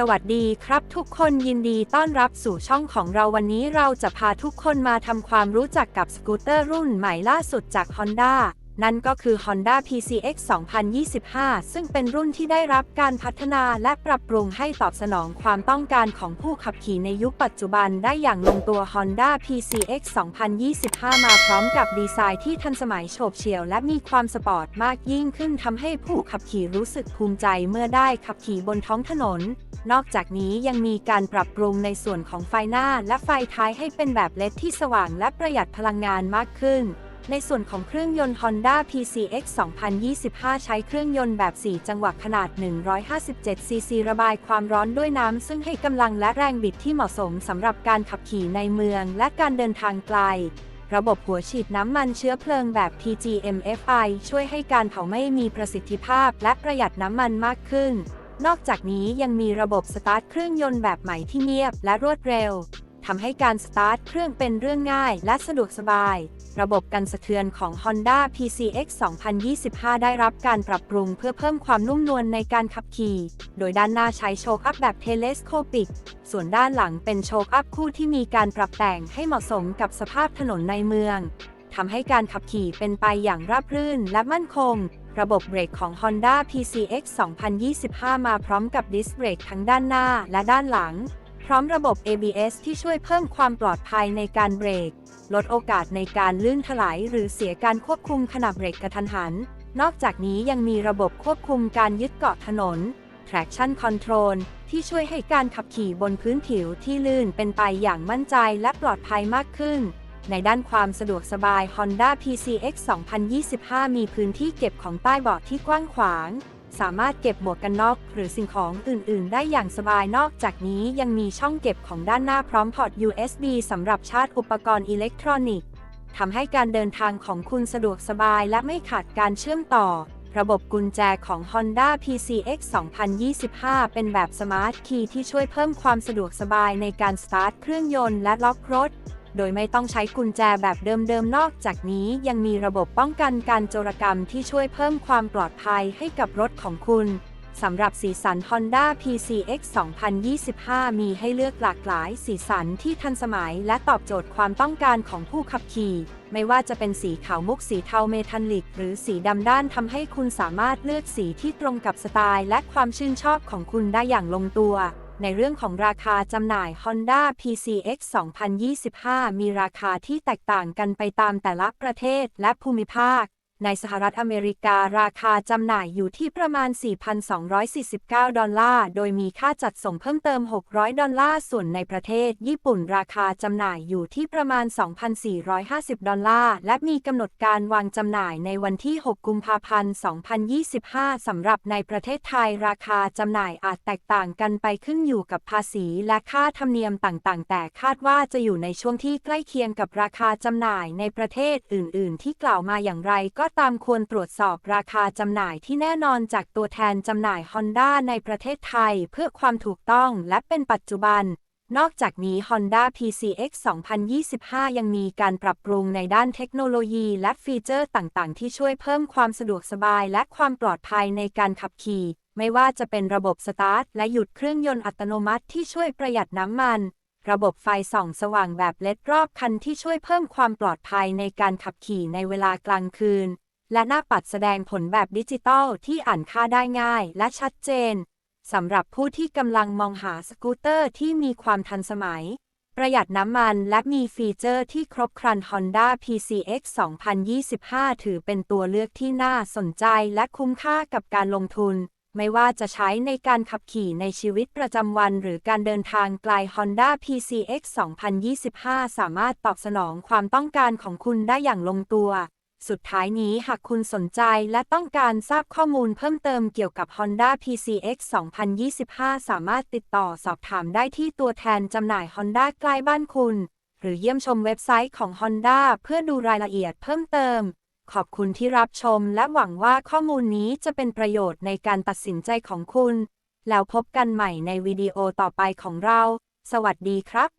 สวัสดีครับทุกคนยินดีต้อนรับสู่ช่องของเราวันนี้เราจะพาทุกคนมาทำความรู้จักกับสกูตเตอร์รุ่นใหม่ล่าสุดจาก Honda นั่นก็คือ Honda PCX 2025 ซึ่งเป็นรุ่นที่ได้รับการพัฒนาและปรับปรุงให้ตอบสนองความต้องการของผู้ขับขี่ในยุคปัจจุบันได้อย่างลงตัว Honda PCX 2025 มาพร้อมกับดีไซน์ที่ทันสมัยโฉบเฉี่ยวและมีความสปอร์ตมากยิ่งขึ้นทำให้ผู้ขับขี่รู้สึกภูมิใจเมื่อได้ขับขี่บนท้องถนน นอกจากนี้ยังมีการปรับปรุงในส่วนของไฟหน้าและไฟท้ายให้เป็นแบบเลดที่สว่างและประหยัดพลังงานมากขึ้น ในส่วนของเครื่องยนต์ Honda PCX 2025 ใช้เครื่องยนต์แบบ 4 จังหวะขนาด 157 ซีซีระบายความร้อนด้วยน้ำ ซึ่งให้กำลังและแรงบิดที่เหมาะสมสำหรับการขับขี่ในเมืองและการเดินทางไกล ระบบหัวฉีดน้ำมันเชื้อเพลิงแบบ PGMFI ช่วยให้การเผาไหม้มีประสิทธิภาพและประหยัดน้ำมันมากขึ้น นอกจากนี้ยังมีระบบสตาร์ทเครื่องยนต์แบบใหม่ที่เงียบและรวดเร็ว ทำให้การสตาร์ทเครื่องเป็นเรื่องง่ายและสะดวกสบาย ระบบกันสะเทือนของ Honda PCX 2025 ได้รับการปรับปรุงเพื่อเพิ่มความนุ่มนวลในการขับขี่ โดยด้านหน้าใช้โชคอัพแบบเทเลสโคปิก ส่วนด้านหลังเป็นโชคอัพคู่ที่มีการปรับแต่งให้เหมาะสมกับสภาพถนนในเมืองทำให้การขับขี่เป็นไปอย่างราบรื่นและมั่นคง ระบบเบรกของ Honda PCX 2025 มาพร้อมกับดิสเบรกทั้งด้านหน้าและด้านหลัง พร้อมระบบ ABS ที่ช่วยเพิ่มความปลอดภัยในการเบรก ลดโอกาสในการลื่นถลายหรือเสียการควบคุมขณะเบรกกระทันหัน นอกจากนี้ยังมีระบบควบคุมการยึดเกาะถนน traction control ที่ช่วยให้การขับขี่บนพื้นผิวที่ลื่นเป็นไปอย่างมั่นใจและปลอดภัยมากขึ้น ในด้านความสะดวกสบาย Honda PCX 2025 มีพื้นที่เก็บของใต้เบาะที่กว้างขวาง สามารถเก็บหมวกกันน็อกหรือสิ่งของอื่น ๆ ได้อย่างสบายนอกจากนี้ยังมีช่องเก็บของด้านหน้าพร้อมพอร์ต USB สำหรับชาร์จอุปกรณ์อิเล็กทรอนิกส์ทำให้การเดินทางของคุณสะดวกสบายและไม่ขาดการเชื่อมต่อ ระบบกุญแจของ Honda PCX 2025 เป็นแบบสมาร์ทคีย์ที่ช่วยเพิ่มความสะดวกสบายในการสตาร์ทเครื่องยนต์และล็อกรถ โดยไม่ต้องใช้กุญแจแบบเดิมๆ นอกจากนี้ยังมีระบบป้องกันการโจรกรรมที่ช่วยเพิ่มความปลอดภัยให้กับรถของคุณสำหรับสีสัน Honda PCX 2025 มีให้เลือกหลากหลายสีสันที่ทันสมัยและตอบโจทย์ความต้องการของผู้ขับขี่ ไม่ว่าจะเป็นสีขาวมุกสีเทาเมทัลลิก หรือสีดำด้านทำให้คุณสามารถเลือกสีที่ตรงกับสไตล์ และความชื่นชอบของคุณได้อย่างลงตัว ในเรื่องของราคาจำหน่าย Honda PCX 2025 มีราคาที่แตกต่างกันไปตามแต่ละประเทศและภูมิภาค ในสหรัฐอเมริการาคาจำหน่ายอยู่ที่ประมาณ 4,249 ดอลลาร์ โดยมีค่าจัดส่งเพิ่มเติม 600 ดอลลาร์ ส่วนในประเทศ ญี่ปุ่นราคาจำหน่ายอยู่ที่ประมาณ 2,450 ดอลลาร์ และมีกำหนดการวางจำหน่ายในวันที่ 6 กุมภาพันธ์ 2025 สำหรับในประเทศไทยราคาจำหน่ายอาจแตกต่างกันไปขึ้นอยู่กับภาษีและค่าธรรมเนียมต่างๆ แต่คาดว่าจะอยู่ในช่วงที่ใกล้เคียงกับราคาจำหน่ายในประเทศอื่น ๆ ที่กล่าวมาอย่างไรก็ตามควรตรวจสอบราคาจำหน่ายที่แน่นอนจากตัวแทนจำหน่าย Honda ในประเทศไทยเพื่อความถูกต้องและเป็นปัจจุบัน นอกจากนี้ Honda PCX 2025 ยังมีการปรับปรุงในด้านเทคโนโลยีและฟีเจอร์ต่างๆ ที่ช่วยเพิ่มความสะดวกสบายและความปลอดภัยในการขับขี่ ไม่ว่าจะเป็นระบบสตาร์ทและหยุดเครื่องยนต์อัตโนมัติที่ช่วยประหยัดน้ำมัน ระบบไฟส่องสว่างแบบเล็ดรอบคันที่ช่วยเพิ่มความปลอดภัยในการขับขี่ในเวลากลางคืน และหน้าปัดแสดงผลแบบดิจิตอลที่อ่านค่าได้ง่ายและชัดเจน สำหรับผู้ที่กำลังมองหาสกูตเตอร์ที่มีความทันสมัย ประหยัดน้ำมันและมีฟีเจอร์ที่ครบครัน Honda PCX 2025 ถือเป็นตัวเลือกที่น่าสนใจและคุ้มค่ากับการลงทุน ไม่ว่าจะใช้ในการขับขี่ในชีวิตประจำวัน หรือการเดินทางไกล Honda PCX 2025 สามารถตอบสนองความต้องการของคุณได้อย่างลงตัว สุดท้ายนี้หากคุณสนใจและต้องการทราบข้อมูลเพิ่มเติมเกี่ยวกับ Honda PCX 2025 สามารถติดต่อสอบถามได้ที่ตัวแทนจำหน่าย Honda ใกล้บ้านคุณ หรือเยี่ยมชมเว็บไซต์ของ Honda เพื่อดูรายละเอียดเพิ่มเติม ขอบคุณที่รับชมและหวังว่าข้อมูลนี้จะเป็นประโยชน์ในการตัดสินใจของคุณ แล้วพบกันใหม่ในวิดีโอต่อไปของเรา สวัสดีครับ